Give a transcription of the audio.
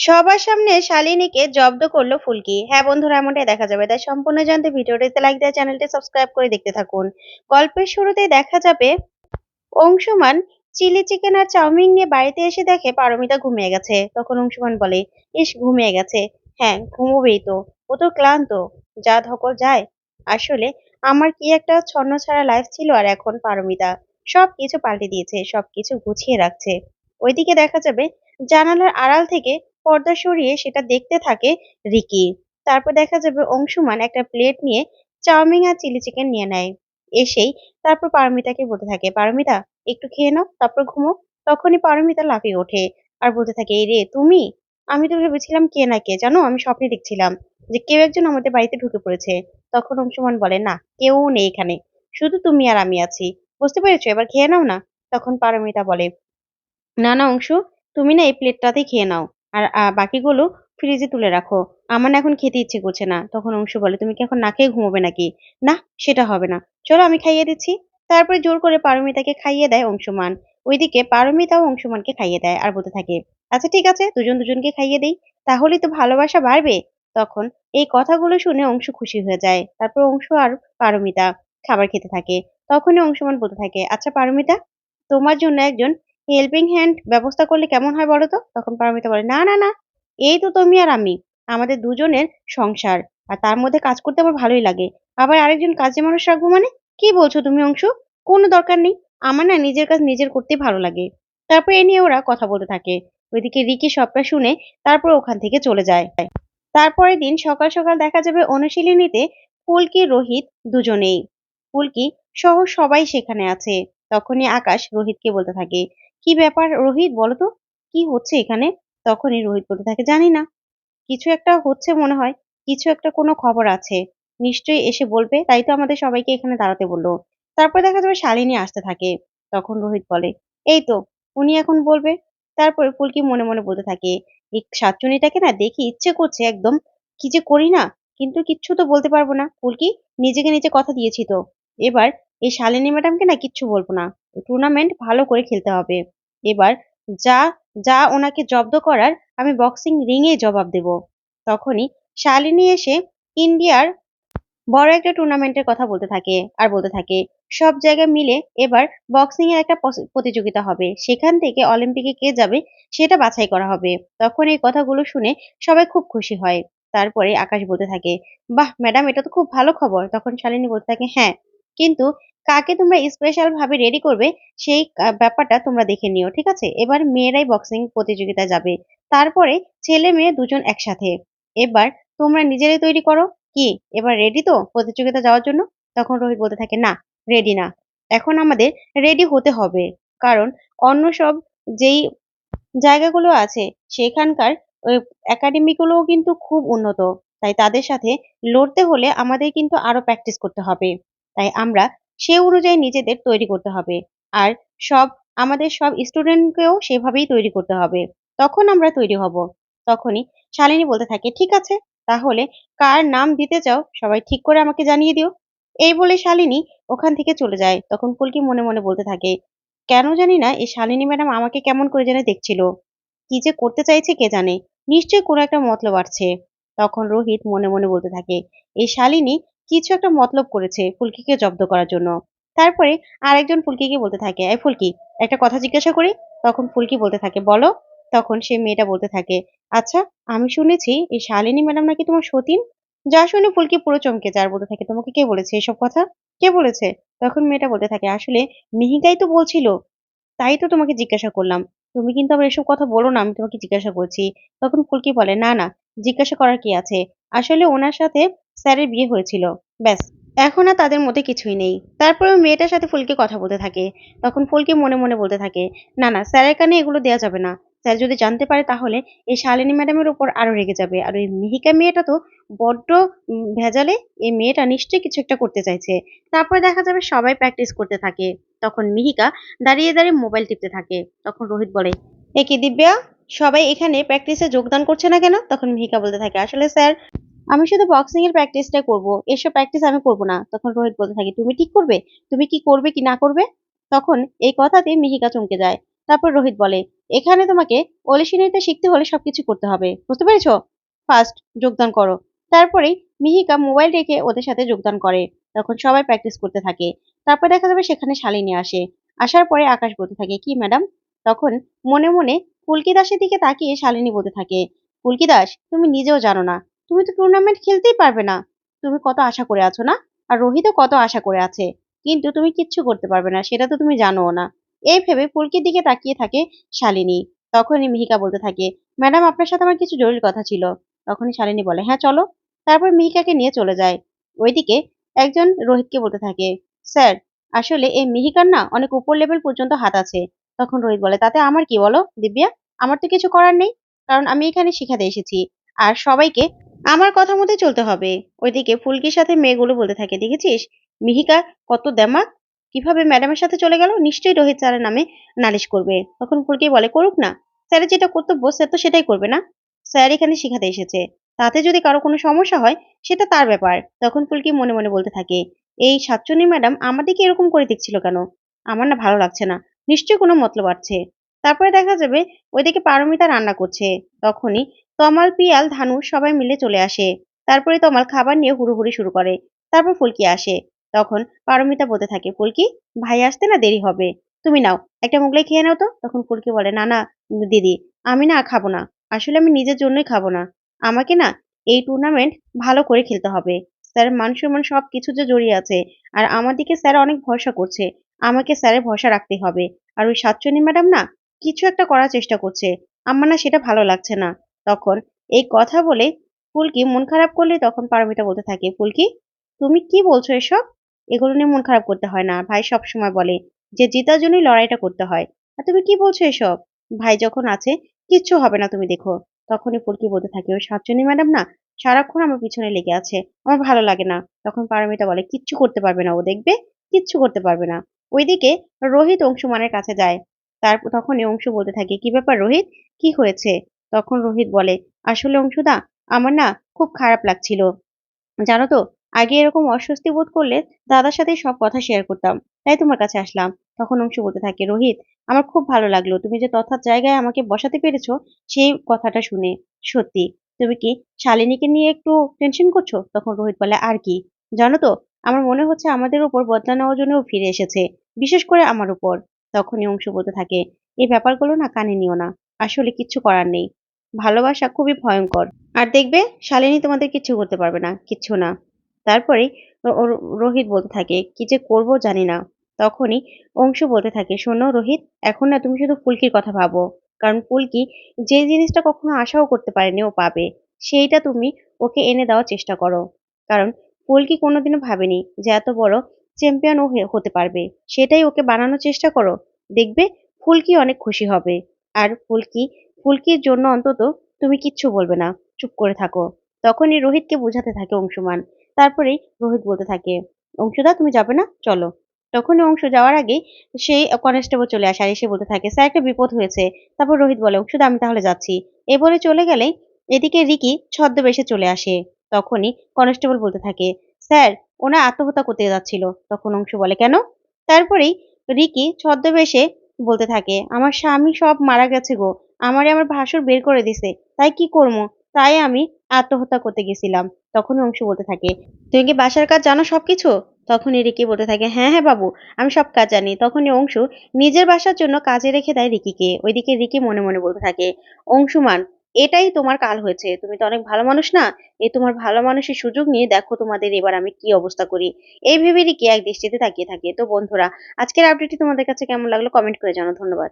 সবার সামনে শালিনীকে জব্দ করল ফুলকি। হ্যাঁ বন্ধুরা, এমনটাই দেখা যাবে। তাই সম্পূর্ণ জানতে ভিডিওটিতে লাইক দেওয়া চ্যানেলটি সাবস্ক্রাইব করে দেখতে থাকুন। গল্পের শুরুতেই দেখা যাবে অংশুমান চিলি চিকেন আর চাউমিন নিয়ে বাড়িতে এসে দেখে পারমিতা ঘুমিয়ে গেছে। তখন অংশুমান বলে, ইস, ঘুমিয়ে গেছে। হ্যাঁ ঘুমোবেই তো। ও তো ক্লান্ত। যা ধকল যায়। আসলে আমার কি একটা ছন্ন ছাড়া লাইফ ছিল আর এখন পারমিতা? সব কিছু পাল্টে দিয়েছে সব কিছু গুছিয়ে রাখছে। ওইদিকে দেখা যাবে জানালার আড়াল থেকে পর্দা সরিয়ে সেটা দেখতে থাকে রিকি। তারপর দেখা যাবে অংশুমান একটা প্লেট নিয়ে চাউমিন আর চিলি চিকেন নিয়ে নেয়। এসেই তারপর পারমিতাকে বলতে থাকে, পারমিতা, একটু খেয়ে নাও, তারপর ঘুমো। তখনই পারমিতা লাফিয়ে ওঠে আর বলতে থাকে, এই রে, তুমি? আমি তো ভেবেছিলাম কে না কে, জানো? আমি স্বপ্নে দেখছিলাম যে কেউ একজন আমাদের বাড়িতে ঢুকে পড়েছে। তখন অংশুমান বলে, না, কেউ নেই এখানে। শুধু তুমি আর আমি আছি। বুঝতে পেরেছ? এবার খেয়ে নাও না? তখন পারমিতা বলে, না না অংশু, তুমি না এই প্লেটটাতেই খেয়ে নাও। আর বাকিগুলো ফ্রিজে তুলে রাখো। আমার না এখন খেতে ইচ্ছে করছে না। তখন অংশু বলে, তুমি কি এখন না খেয়ে ঘুমোবে নাকি? না, সেটা হবে না। চলো আমি খাইয়ে দিচ্ছি। তারপরে জোর করে পারমিতাকে খাইয়ে দেয় অংশুমান। ওইদিকে পারমিতাও অংশুমানকে খাইয়ে দেয় আর বলতে থাকে আচ্ছা ঠিক আছে, দুজন দুজনকে খাইয়ে দেই। তাহলেই তো ভালোবাসা বাড়বে। তখন এই কথাগুলো শুনে অংশু খুশি হয়ে যায়। তারপর অংশু আর পারমিতা খাবার খেতে থাকে। তখনই অংশুমান বলতে থাকে আচ্ছা পারমিতা, তোমার জন্য একজন হেল্পিং হ্যান্ড ব্যবস্থা করলে কেমন হয় বলো তো? তখন পারমিতা বলে, না না না, এই তো তুমি আর আমি, আমাদের দুজনের সংসার, আর তার মধ্যে কাজ করতে আমার ভালোই লাগে। আবার আরেকজন কাজে মানুষ রাখব মানে? কি বলছো তুমি অংশ? কোনো দরকার নেই, আমার না নিজের কাজ নিজের করতে ভালো লাগে। তারপর এ নিয়ে ওরা কথা বলতে থাকে। ওইদিকে রিকি সবটা শুনে তারপর ওখান থেকে চলে যায়। তারপরের দিন সকাল সকাল দেখা যাবে অনুশীলনীতে ফুলকি রোহিত দুজনেই। ফুলকি সহ সবাই সেখানে আছে। তখনই আকাশ রোহিতকে বলতে থাকে কি ব্যাপার রোহিত? বলো তো, কি হচ্ছে এখানে? তখনই রোহিত বলতে থাকে, জানি না। কিছু একটা হচ্ছে মনে হয়, কিছু একটা কোনো খবর আছে। নিশ্চয়ই এসে বলবে। তাই তো আমাদের সবাইকে এখানে দাঁড়াতে বলল। তারপর দেখা যাবে শালিনী আসতে থাকে। তখন রোহিত বলে, এই তো, উনি এখন বলবে? তারপরে ফুলকি মনে মনে বলতে থাকে, এই সাতচুনিটাকে না দেখি ইচ্ছে করছে একদম, কি যে করি না? কিন্তু কিচ্ছু তো বলতে পারব না। ফুলকি, নিজেকে নিজে কথা দিয়েছি তো। এবার এই শালিনী ম্যাডামকে না কিচ্ছু বলব না। টুর্নামেন্ট ভালো করে খেলতে হবে। এবার যা যা ওনাকে জব্দ করার আমি বক্সিং রিংয়ে জবাব দেব। তখনই শালিনী এসে ইন্ডিয়ার বড় একটা টুর্নামেন্টের কথা বলতে থাকে আর বলতে থাকে, সব জায়গায় মিলে এবার বক্সিং এর একটা প্রতিযোগিতা হবে। সেখান থেকে অলিম্পিকে কে যাবে সেটা বাছাই করা হবে। তখন এই কথাগুলো শুনে সবাই খুব খুশি হয়। তারপরে আকাশ বলতে থাকে, বাহ ম্যাডাম এটা তো খুব ভালো খবর। তখন শালিনী বলতে থাকে হ্যাঁ কিন্তু কাকে তোমরা স্পেশাল ভাবে রেডি করবে সেই ব্যাপারটা তোমরা দেখে নিও, ঠিক আছে? এবার মেয়েরাই বক্সিং প্রতিযোগিতা যাবে। তারপরে ছেলে মেয়ে দুজন একসাথে। এবার তোমরা নিজেরাই তৈরি করো। কি? এবার রেডি তো প্রতিযোগিতা যাওয়ার জন্য? তখন রোহিত বলতে থাকে, না রেডি না। এখন আমাদের রেডি হতে হবে। কারণ অন্য সব যেই জায়গাগুলো আছে, সেখানকার একাডেমি গুলোও কিন্তু খুব উন্নত। তাই তাদের সাথে লড়তে হলে আমাদের কিন্তু আরও প্র্যাকটিস করতে হবে। তাই আমরা সে অনুযায়ী নিজেদের তৈরি করতে হবে। আর সব, আমাদের সব স্টুডেন্টকেও সেভাবেই তৈরি করতে হবে। তখন আমরা তৈরি হব। তখনই শালিনী বলতে থাকে, ঠিক আছে, তাহলে কার নাম দিতে চাও সবাই ঠিক করে আমাকে জানিয়ে দিও। এই বলে শালিনী ওখান থেকে চলে যায়। তখন ফুলকি মনে মনে বলতে থাকে, কেন জানি না এই শালিনী ম্যাডাম আমাকে কেমন করে যেন দেখছিল। কি যে করতে চাইছে কে জানে? নিশ্চয়ই কোনো একটা মতলব আছে। তখন রোহিত মনে মনে বলতে থাকে, এই শালিনী কিছু একটা মতলব করেছে ফুলকিকে জব্দ করার জন্য। তারপরে আরেকজন ফুলকিকে বলতে থাকে, এই ফুলকি, একটা কথা জিজ্ঞাসা করি? তখন ফুলকি বলতে থাকে, বলো। তখন সে মেয়েটা বলতে থাকে আচ্ছা আমি শুনেছি এই শালিনী ম্যাডাম নাকি তোমার সতীন? যা শুনে ফুলকি পুরো চমকে যার বলতে থাকে, তোমাকে কে বলেছে এসব কথা? কে বলেছে? তখন মেয়েটা বলতে থাকে, আসলে মিহিকাই তো বলছিল, তাই তো তোমাকে জিজ্ঞাসা করলাম। তুমি কিন্তু আবার এসব কথা বলো না, আমি তোমাকে জিজ্ঞাসা করছি। তখন ফুলকি বলে, না না, জিজ্ঞাসা করার কি আছে? আসলে ওনার সাথে স্যারের বিয়ে হয়েছিল। ব্যাস, এখন আর তাদের মধ্যে কিছুই নেই। তারপরে ওই মেয়েটার সাথে ফুলকে কথা বলতে থাকে। তখন ফুলকে মনে মনে বলতে থাকে, না না, স্যারের কানে এগুলো দেওয়া যাবে না। স্যার যদি জানতে পারে তাহলে এই শালিনী ম্যাডামের উপর আরও রেগে যাবে। আর ওই মিহিকা মেয়েটা তো বড্ড ভেজালে এই মেয়েটা নিশ্চয়ই কিছু একটা করতে চাইছে। তারপরে দেখা যাবে সবাই প্র্যাকটিস করতে থাকে। তখন মিহিকা দাঁড়িয়ে দাঁড়িয়ে মোবাইল টিপতে থাকে। তখন রোহিত বলে, এ কি দিব্যা? সবাই এখানে প্র্যাকটিসে যোগদান করছে না কেন? তখন মিহিকা বলতে থাকে, আসলে স্যার, আমি শুধু বক্সিং এর প্র্যাকটিসটা করব। এসব প্র্যাকটিস আমি করব না। তখন রোহিত বলতে থাকে, তুমি ঠিক করবে? তুমি কি করবে কি না করবে? তখন এই কথাতে মিহিকা চমকে যায়। তারপর রোহিত বলে, এখানে তোমাকে অলিশি শিখতে হলে সবকিছু করতে হবে। বুঝতে পেরেছ? ফার্স্ট যোগদান করো। তারপরেই মিহিকা মোবাইল রেখে ওদের সাথে যোগদান করে। তখন সবাই প্র্যাকটিস করতে থাকে। তারপর দেখা যাবে সেখানে শালিনী আসে। আসার পরে আকাশ বলতে থাকে, কি ম্যাডাম তখন মনে মনে ফুলকি দাসের দিকে তাকিয়ে শালিনী বলতে থাকে ফুলকি দাস, তুমি নিজেও জানো না। তুমি তো টুর্নামেন্ট খেলতেই পারবে না। তুমি কত আশা করে আছো না? আর রোহিতও কত আশা করে আছে। কিন্তু তুমি কিচ্ছু করতে পারবে না, সেটা তো তুমি জানোও না। এই ভেবে পুলকির দিকে তাকিয়ে থাকে শালিনী। তখনই মিহিকা বলতে থাকে, ম্যাডাম, আপনার সাথে আমার কিছু জরুরি কথা ছিল। তখনই শালিনী বলে হ্যাঁ চলো। তারপর মিহিকাকে নিয়ে চলে যায়। ওইদিকে একজন রোহিতকে বলতে থাকে, স্যার, আসলে এই মিহিকার না অনেক উপর লেভেল পর্যন্ত হাত আছে। তখন রোহিত বলে, তাতে আমার কি বলো, দিব্যা? আমার তো কিছু করার নেই, কারণ আমি এখানে শিখাতে এসেছি। আর সবাইকে আমার কথা মতে চলতে হবে। ওইদিকে ফুলকির সাথে মেয়েগুলো বলতে থাকে, দেখেছিস? মিহিকা কত দেমাক। কীভাবে ম্যাডামের সাথে চলে গেল? নিশ্চয়ই রোহিত স্যারের নামে নালিশ করবে। তখন ফুলকি বলে, করুক না। স্যারের যেটা কর্তব্য, স্যার তো সেটাই করবে না। স্যার এখানে শিখাতে এসেছে। তাতে যদি কারও কোনো সমস্যা হয়, সেটা তার ব্যাপার। তখন ফুলকি মনে মনে বলতে থাকে, এই সাতচন্নি ম্যাডাম আমাদেরকে এরকম করে দেখছিল কেন? আমার না ভালো লাগছে না। নিশ্চয়ই কোনো মতলব আছে। তারপরে দেখা যাবে ওইদিকে পারমিতা রান্না করছে। তখনই তমাল, পিয়াল, ধানু সবাই মিলে চলে আসে। তারপরে তমাল খাবার নিয়ে হুড়ুহুড়ি শুরু করে। তারপর ফুলকি আসে। তখন পারমিতা বলতে থাকে, ফুলকি, ভাই আসতে না দেরি হবে? তুমি নাও, একটা মুগলাই খেয়ে নাও তো। তখন ফুলকি বলে, না না, দিদি, আমি না খাব না। আসলে আমি নিজের জন্যই খাব না। আমাকে না এই টুর্নামেন্ট ভালো করে খেলতে হবে। স্যার মান সম্মান সব কিছু যে জড়িয়ে আছে, আর আমার দিকে স্যার অনেক ভরসা করছে। আমাকে স্যারের ভরসা রাখতে হবে। আর ওই সাতচন্নি ম্যাডাম না কিছু একটা করার চেষ্টা করছে। আমার না সেটা ভালো লাগছে না। তখন এই কথা বলে ফুলকি মন খারাপ করলে তখন পারমিতা বলতে থাকে, ফুলকি, তুমি কি বলছো এসব? এগুলো নিয়ে মন খারাপ করতে হয় না। ভাই সব সময় বলে যে, জেতার জন্যই লড়াইটা করতে হয়। আর তুমি কি বলছো এসব? ভাই যখন আছে, কিচ্ছু হবে না তুমি দেখো। তখনই ফুলকি বলতে থাকে, ওই সাতজনী ম্যাডাম না সারাক্ষণ আমার পিছনে লেগে আছে। আমার ভালো লাগে না। তখন পারমিতা বলে, কিচ্ছু করতে পারবে না ও, দেখবে? কিচ্ছু করতে পারবে না। ওইদিকে রোহিত অংশুমানের কাছে যায়। তারপর তখনই অংশু বলতে থাকে, কি ব্যাপার রোহিত? কি হয়েছে? তখন রোহিত বলে, আসলে অংশুদা, আমার না খুব খারাপ লাগছিল। জানো তো, আগে এরকম অস্বস্তি বোধ করলে দাদার সাথে সব কথা শেয়ার করতাম। তাই তোমার কাছে আসলাম। তখন অংশু বলতে থাকে, রোহিত, আমার খুব ভালো লাগল। তুমি যে তথাৎ জায়গায় আমাকে বসাতে পেরেছ, সেই কথাটা শুনে। সত্যি, তুমি কি শালিনীকে নিয়ে একটু টেনশন করছ? তখন রোহিত বলে, আর কি। জানো তো, আমার মনে হচ্ছে আমাদের উপর বদলা নেওয়ার জন্যও ফিরে এসেছে, বিশেষ করে আমার উপর। তখনই অংশ বলতে থাকে, এই ব্যাপারগুলো না কানে নিও না, আসলে কিচ্ছু করার নেই। ভালোবাসা খুবই ভয়ঙ্কর। আর দেখবে, শালিনী তোমাদের কিচ্ছু করতে পারবে না কিচ্ছু না। তারপরে রোহিত বলতে থাকে, কি যে করব জানি না। তখনই অংশ বলতে থাকে, শোনো রোহিত, এখন না তুমি শুধু ফুলকির কথা ভাবো। কারণ ফুলকি যে জিনিসটা কখনো আশাও করতে পারেনি ও পাবে, সেইটা তুমি ওকে এনে দেওয়ার চেষ্টা করো। কারণ ফুলকি কোনোদিনও ভাবেনি যে এত বড় চ্যাম্পিয়ন ও হতে পারবে। সেটাই ওকে বানানোর চেষ্টা করো। দেখবে ফুলকি অনেক খুশি হবে। আর ফুলকি, ফুলকির জন্য অন্তত তুমি কিচ্ছু বলবে না। চুপ করে থাকো। তখনই রোহিতকে বোঝাতে থাকে অংশুমান। তারপরেই রোহিত বলতে থাকে, অংশুদা, তুমি যাবে না? চলো। তখনই অংশ যাওয়ার আগেই সেই কনস্টেবল চলে আসে আর এসে বলতে থাকে, স্যার, একটা বিপদ হয়েছে। তারপর রোহিত বলে, অংশুদা, আমি তাহলে যাচ্ছি। এ বলে চলে গেলে এদিকে রিকি ছদ্মবেশে চলে আসে। তখনই কনস্টেবল বলতে থাকে স্যার ওনা আত্মহত্যা করতে যাচ্ছিল। তখন অংশ বলে, কেন? তারপরেই রিকি ছদ্মবেশে বলতে থাকে, আমার স্বামী সব মারা গেছে গো। আমারে আমার ভাসুর বের করে দিছে। তাই কি করব? তাই আমি আত্মহত্যা করতে গেছিলাম। তখন অংশু বলতে থাকে, তুমি কি বাসার কাজ জানো সব কিছু তখনই রিকি বলতে থাকে হ্যাঁ হ্যাঁ বাবু, আমি সব কাজ জানি। তখনই অংশু নিজের বাসার জন্য কাজে রেখে দেয় রিকিকে। ওইদিকে রিকি মনে মনে বলতে থাকে, অংশুমান এটাই তোমার কাল হয়েছে। তুমি তো অনেক ভালো মানুষ না? এই তোমার ভালো মানুষের সুযোগ নিয়ে দেখো তোমাদের এবার আমি কি অবস্থা করি। এই ভেবে রিকি এক দৃষ্টিতে তাকিয়ে থাকে। তো বন্ধুরা, আজকের আপডেটটি তোমাদের কাছে কেমন লাগল কমেন্ট করে জানো ধন্যবাদ।